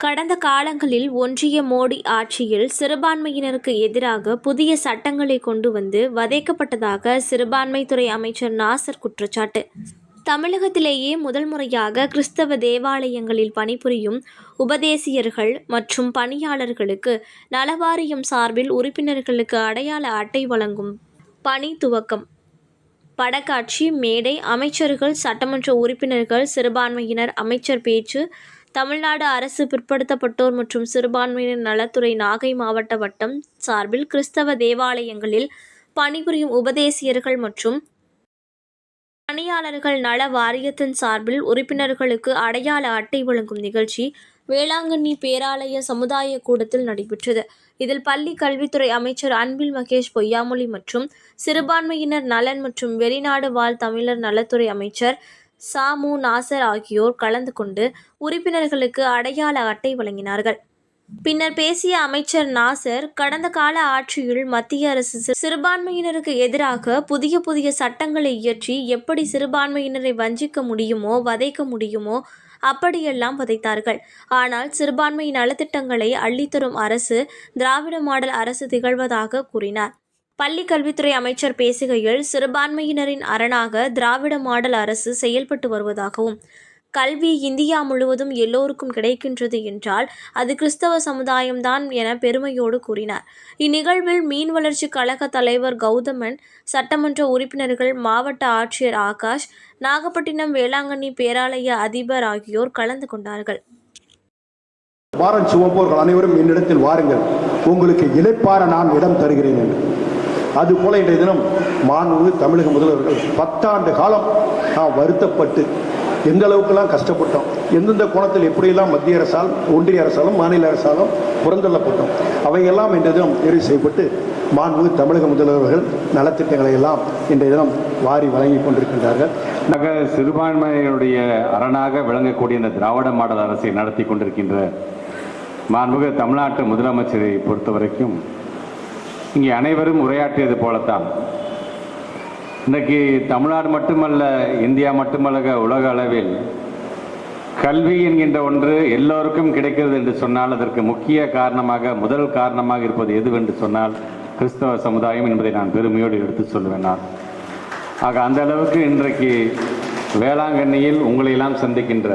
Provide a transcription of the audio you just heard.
கடந்த காலங்களில் ஒன்றிய மோடி ஆட்சியில் சிறுபான்மையினருக்கு எதிராக புதிய சட்டங்களை கொண்டு வந்து வதைக்கப்பட்டதாக சிறுபான்மைத்துறை அமைச்சர் நாசர் குற்றச்சாட்டு. தமிழகத்திலேயே முதல் முறையாக கிறிஸ்தவ தேவாலயங்களில் பணிபுரியும் உபதேசியர்கள் மற்றும் பணியாளர்களுக்கு நலவாரியம் சார்பில் உறுப்பினர்களுக்கு அடையாள அட்டை வழங்கும் பணி துவக்கம். படக்காட்சி மேடை அமைச்சர்கள் சட்டமன்ற உறுப்பினர்கள் சிறுபான்மையினர் அமைச்சர் பேச்சு தமிழ்நாடு அரசு பிற்படுத்தப்பட்டோர் மற்றும் சிறுபான்மையினர் நலத்துறை நாகை மாவட்ட வட்டம் சார்பில் கிறிஸ்தவ தேவாலயங்களில் பணிபுரியும் உபதேசியர்கள் மற்றும் பணியாளர்கள் நல வாரியத்தின் சார்பில் உறுப்பினர்களுக்கு அடையாள அட்டை வழங்கும் நிகழ்ச்சி வேளாங்கண்ணி பேராலய சமுதாய கூடத்தில் நடைபெற்றது. இதில் பள்ளி கல்வித்துறை அமைச்சர் அன்பில் மகேஷ் பொய்யாமொழி மற்றும் சிறுபான்மையினர் நலன் மற்றும் வெளிநாடு வாழ் தமிழர் நலத்துறை அமைச்சர் சாமு நாசர் ஆகியோர் கலந்து கொண்டு உறுப்பினர்களுக்கு அடையாள அட்டை வழங்கினார்கள். பின்னர் பேசிய அமைச்சர் நாசர் கடந்த கால ஆட்சியில் மத்திய அரசு சிறுபான்மையினருக்கு எதிராக புதிய புதிய சட்டங்களை இயற்றி எப்படி சிறுபான்மையினரை வஞ்சிக்க முடியுமோ வதைக்க முடியுமோ அப்படியெல்லாம் வதைத்தார்கள். ஆனால் சிறுபான்மை நலத்திட்டங்களை அள்ளித்தரும் அரசு திராவிட மாடல் அரசு திகழ்வதாக கூறினார். பள்ளி கல்வித்துறை அமைச்சர் பேசுகையில் சிறுபான்மையினரின் அரணாக திராவிட மாடல் அரசு செயல்பட்டு வருவதாகவும் கல்வி இந்தியா முழுவதும் எல்லோருக்கும் கிடைக்கின்றது என்றால் அது கிறிஸ்தவ சமுதாயம்தான் என பெருமையோடு கூறினார். இந்நிகழ்வில் மீன் வளர்ச்சி கழக தலைவர் கௌதமன் சட்டமன்ற உறுப்பினர்கள் மாவட்ட ஆட்சியர் ஆகாஷ் நாகப்பட்டினம் வேளாங்கண்ணி பேராலய அதிபர் ஆகியோர் கலந்து கொண்டார்கள். வாரம் சுமப்போர்கள் அனைவரும் என்னிடத்தில் வாருங்கள். உங்களுக்கு இழைப்பார நான் இடம் தருகிறேன் என்று. அதுபோல இன்றைய தினம் மாண்பு தமிழக முதல்வர்கள் பத்தாண்டு காலம் நாம் வருத்தப்பட்டு எந்த அளவுக்கெல்லாம் கஷ்டப்பட்டோம் எந்தெந்த கோணத்தில் எப்படியெல்லாம் மத்திய அரசால் ஒன்றிய அரசாலும் மாநில அரசாலும் புறந்தள்ளப்பட்டோம் அவையெல்லாம் இன்றைய தினம் நிறைவு செய்யப்பட்டு மாண்பு தமிழக முதல்வர்கள் நலத்திட்டங்களை எல்லாம் இன்றைய தினம் வாரி வழங்கி கொண்டிருக்கின்றார்கள். நக சிறுபான்மையினுடைய அரணாக விளங்கக்கூடிய இந்த திராவிட மாடல் அரசை நடத்தி கொண்டிருக்கின்ற மாண்புமிகு தமிழ்நாட்டு முதலமைச்சரை பொறுத்தவரைக்கும் இங்கே அனைவரும் உரையாற்றியது போலத்தான். இன்றைக்கு தமிழ்நாடு மட்டுமல்ல இந்தியா மட்டுமல்ல உலக அளவில் கல்வி என்கின்ற ஒன்று எல்லோருக்கும் கிடைக்கிறது என்று சொன்னால் அதற்கு முக்கிய காரணமாக முதல் காரணமாக இருப்பது எதுவென்று சொன்னால் கிறிஸ்தவ சமுதாயம் என்பதை நான் பெருமையோடு எடுத்து சொல்லுவேன் நான். ஆக அந்த அளவுக்கு இன்றைக்கு வேளாங்கண்ணியில் உங்களையெல்லாம் சந்திக்கின்ற